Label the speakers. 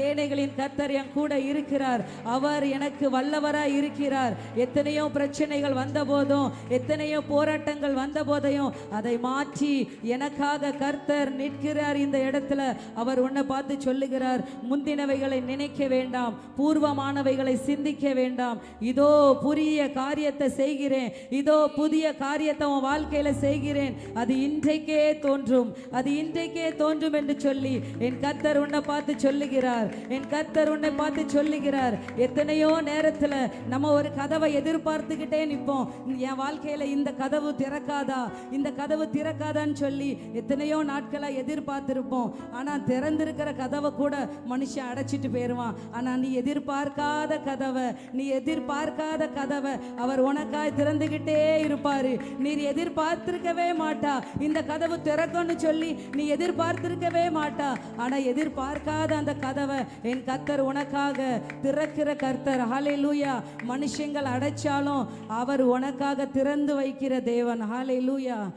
Speaker 1: சேனைகளின் கர்த்தர் என் கூட இருக்கிறார். அவர் எனக்கு வல்லவராய் இருக்கிறார். எத்தனையோ பிரச்சனைகள் வந்த போதும் எத்தனையோ போராட்டங்கள் வந்த போதையும் அதை மாற்றி எனக்காக கர்த்தர் நிற்கிறார் இந்த இடத்துல. அவர் உன்னை பார்த்து சொல்லுகிறார் முந்தினவைகளை நினைக்க வேண்டாம் பூர்வமானவைகளை சிந்திக்க வேண்டாம். இதோ புரிய காரியத்தை செய்கிறேன். இதோ புதிய காரியத்தை உன் வாழ்க்கையில செய்கிறேன். அது இன்றைக்கே தோன்றும். அது இன்றைக்கே தோன்றும் என்று சொல்லி என் கர்த்தர் உன்னை பார்த்து சொல்லுகிறார். என் கர்த்தர் உன்னை பார்த்து சொல்லுகிறார். எத்தனையோ நேரத்தில் நம்ம ஒரு கதவை எதிர்பார்த்துக்கிட்டே நிற்போம் என் வாழ்க்கையில இந்த கதவு திறக்காதா? இந்த கதவு திறக்காதான்னு சொல்லி எத்தனையோ நாட்களாக எதிர்பார்த்துருப்போம். ஆனால் திறந்திருக்கிற கதவை கூட மனுஷன் அடைச்சிட்டு போயிடுவான் ஆனால் நீ எதிர்பார்க்காத கதவை நீ எதிர்பார்க்காத கதவை அவர் உனக்காய் திறந்துக்கிட்டே இருப்பார். நீர் எதிர்பார்த்திருக்கவே மாட்டா. இந்த கதவு திறக்கும்னு சொல்லி நீ எதிர்பார்த்திருக்கவே மாட்டா. ஆனால் எதிர்பார்க்காத அந்த கதவை என் கர்த்தர் உனக்காக திறக்கிற கர்த்தர். ஹalleluya மனுஷங்கள் அடைச்சாலும் அவர் உனக்காக திறந்து வைக்கிற தேவன். ஹalleluya